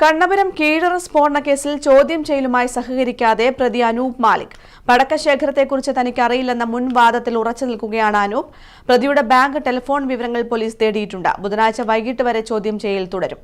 കണ്ണപുരം കീഴറ സ്ഫോടന കേസിൽ ചോദ്യം ചെയ്യലുമായി സഹകരിക്കാതെ പ്രതി അനൂപ് മാലിക്. പടക്കശേഖരത്തെക്കുറിച്ച് തനിക്ക് അറിയില്ലെന്ന മുൻ വാദത്തിൽ ഉറച്ചു നിൽക്കുകയാണ് അനൂപ്. പ്രതിയുടെ ബാങ്ക് ടെലിഫോൺ വിവരങ്ങൾ പോലീസ് തേടിയിട്ടുണ്ട്. ബുധനാഴ്ച വൈകിട്ട് വരെ ചോദ്യം ചെയ്യൽ തുടരും.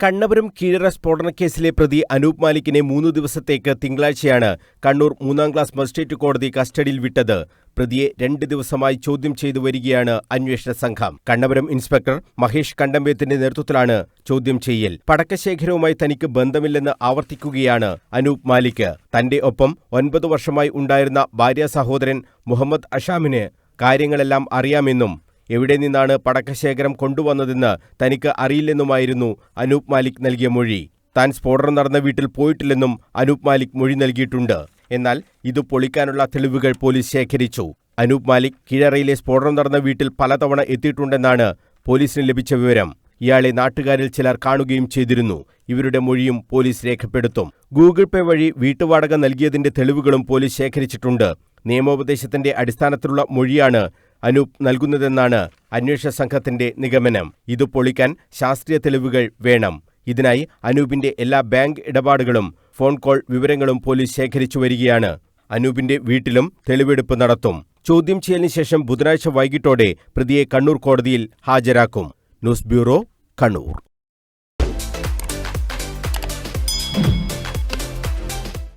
കണ്ണപുരം കീഴറ സ്ഫോടനക്കേസിലെ പ്രതി അനൂപ് മാലിക്കിനെ മൂന്ന് ദിവസത്തേക്ക് തിങ്കളാഴ്ചയാണ് കണ്ണൂർ മൂന്നാം ക്ലാസ് മജിസ്ട്രേറ്റ് കോടതി കസ്റ്റഡിയിൽ വിട്ടത്. പ്രതിയെ രണ്ട് ദിവസമായി ചോദ്യം ചെയ്തു വരികയാണ് അന്വേഷണ സംഘം. കണ്ണപുരം ഇൻസ്പെക്ടർ മഹേഷ് കണ്ടമ്പേത്തിന്റെ നേതൃത്വത്തിലാണ് ചോദ്യം ചെയ്യൽ. പടക്കശേഖരവുമായി തനിക്ക് ബന്ധമില്ലെന്ന് ആവർത്തിക്കുകയാണ് അനൂപ് മാലിക്. തന്റെ ഒപ്പം ഒൻപത് വർഷമായി ഉണ്ടായിരുന്ന ഭാര്യ സഹോദരൻ മുഹമ്മദ് അഷാമിന് കാര്യങ്ങളെല്ലാം അറിയാമെന്നും എവിടെ നിന്നാണ് പടക്കശേഖരം കൊണ്ടുവന്നതെന്ന് തനിക്ക് അറിയില്ലെന്നുമായിരുന്നു അനൂപ് മാലിക് നൽകിയ മൊഴി. താൻ സ്ഫോടനം നടന്ന വീട്ടിൽ പോയിട്ടില്ലെന്നും അനൂപ് മാലിക് മൊഴി നൽകിയിട്ടുണ്ട്. എന്നാൽ ഇത് പൊളിക്കാനുള്ള തെളിവുകൾ പോലീസ് ശേഖരിച്ചു. അനൂപ് മാലിക് കീഴറയിലെ സ്ഫോടനം നടന്ന വീട്ടിൽ പലതവണ എത്തിയിട്ടുണ്ടെന്നാണ് പോലീസിന് ലഭിച്ച വിവരം. ഇയാളെ നാട്ടുകാരിൽ ചിലർ കാണുകയും ചെയ്തിരുന്നു. ഇവരുടെ മൊഴിയും പോലീസ് രേഖപ്പെടുത്തും. ഗൂഗിൾ പേ വഴി വീട്ടുവാടക നൽകിയതിന്റെ തെളിവുകളും പോലീസ് ശേഖരിച്ചിട്ടുണ്ട്. നിയമോപദേശത്തിന്റെ അടിസ്ഥാനത്തിലുള്ള മൊഴിയാണ് അനൂപ് നൽകുന്നതെന്നാണ് അന്വേഷണ സംഘത്തിന്റെ നിഗമനം. ഇത് പൊളിക്കാൻ ശാസ്ത്രീയ തെളിവുകൾ വേണം. ഇതിനായി അനൂപിന്റെ എല്ലാ ബാങ്ക് ഇടപാടുകളും ഫോൺ കോൾ വിവരങ്ങളും പോലീസ് ശേഖരിച്ചു വരികയാണ്. അനൂപിന്റെ വീട്ടിലും തെളിവെടുപ്പ് നടത്തും. ചോദ്യം ചെയ്യലിന് ശേഷം ബുധനാഴ്ച വൈകിട്ടോടെ പ്രതിയെ കണ്ണൂർ കോടതിയിൽ ഹാജരാക്കും. News bureau Kannur.